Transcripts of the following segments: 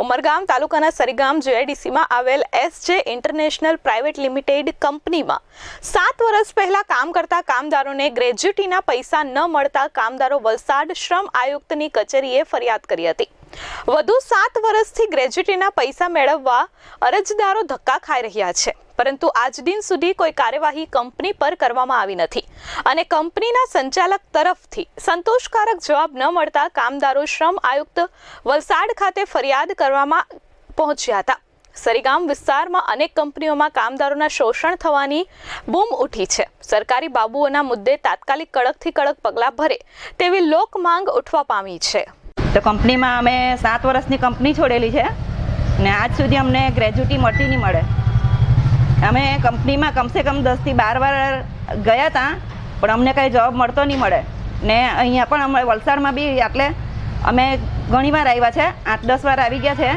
ઉમરગામ તાલુકાના સરીગામ જીઆઈડીસીમાં આવેલ SJ international private limited કંપનીમાં સાત વર્ષ પહેલા કામ કરતા કામદારોને ગ્રેજ્યુટીના પૈસા ન મળતા કામદારો વલસાડ શ્રમ આયુક્તની કચેરીએ ફરિયાદ કરી હતી. વધુ સાત વર્ષથી ગ્રેજ્યુટીના પૈસા મેળવવા અરજદારો ધક્કા ખાઈ રહ્યા છે. પરંતુ આજ દિન સુધી કોઈ કાર્યવાહી કંપની પર કરવામાં આવી નથી. અને કંપનીના સંચાલક તરફથી સંતોષકારક જવાબ ન મળતા કામદારો શ્રમ આયુક્ત વલસાડ ખાતે ફરિયાદ કરવામાં પહોંચ્યા હતા. સરીગામ વિસ્તારમાં અનેક કંપનીઓમાં કામદારોના શોષણ થવાની બૂમ ઉઠી છે. સરકારી બાબુઓના મુદ્દે તાત્કાલિક કડકથી કડક પગલાં ભરે તેવી લોક માંગ ઉઠવા પામી છે. તો કંપનીમાં અમે સાત વર્ષની કંપની છોડેલી છે ને આજ સુધી અમને ગ્રેજ્યુટી મળતી નહીં મળે. અમે કંપનીમાં કમસે કમ દસથી બાર વાર ગયા હતા પણ અમને કંઈ જવાબ મળતો નહીં મળે. ને અહીંયા પણ અમે વલસાડમાં બી એટલે અમે ઘણી વાર આવ્યા છે આઠ દસ વાર આવી ગયા છે.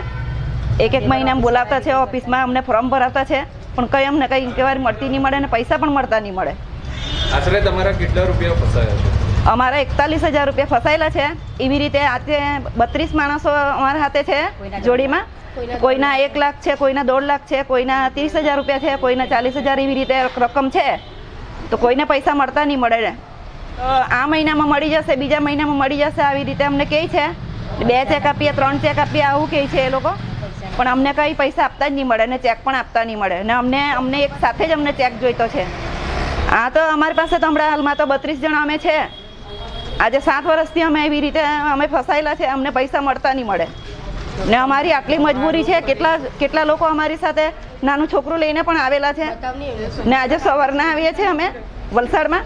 એક એક મહિના બોલાવતા છે ઓફિસમાં અમને ફોર્મ ભરાવતા છે પણ કંઈ અમને કંઈ વાર મળતી નહીં મળે ને પૈસા પણ મળતા નહીં મળે. આશરે તમારા કેટલા રૂપિયા ફસાયા છે? અમારા એકતાલીસ હજાર રૂપિયા ફસાયેલા છે. એવી રીતે આજે બત્રીસ માણસો અમારા હાથે છે જોડીમાં. કોઈના એક લાખ છે કોઈના દોઢ લાખ છે કોઈના ત્રીસ હજાર રૂપિયા છે કોઈના ચાલીસ હજાર એવી રીતે રકમ છે. તો કોઈને પૈસા મળતા નહીં મળે. આ મહિનામાં મળી જશે બીજા મહિનામાં મળી જશે આવી રીતે અમને કહે છે. બે ચેક આપીએ ત્રણ ચેક આપીએ આવું કહે છે એ લોકો. પણ અમને કંઈ પૈસા આપતા જ નહીં મળે ને ચેક પણ આપતા નહીં મળે. ને અમને અમને એક સાથે જ અમને ચેક જોઈતો છે. આ તો અમારી પાસે તો હમણાં હાલમાં તો બત્રીસ જણા અમે છે. આજે સાત વર્ષથી અમે એવી રીતે અમે ફસાયેલા છે, અમને પૈસા મળતા નહીં મળે. ને અમારી આટલી મજબૂરી છે, કેટલા કેટલા લોકો અમારી સાથે નાનું છોકરું લઈને પણ આવેલા છે. ને આજે સવારના આવીએ છીએ અમે વલસાડમાં.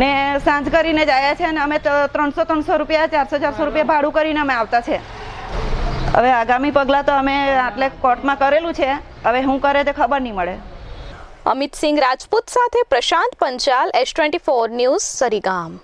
ને સાંજ કરીને જાય છે અને અમે ત્રણસો ત્રણસો રૂપિયા, ચારસો ચારસો રૂપિયા ભાડું કરીને અમે આવતા છે. હવે આગામી પગલાં તો અમે આટલે કોર્ટમાં કરેલું છે. હવે શું કરે તે ખબર નહીં મળે. અમિત સિંહ રાજપૂત સાથે Prashant Panchal, S twenty four news, Sarigam.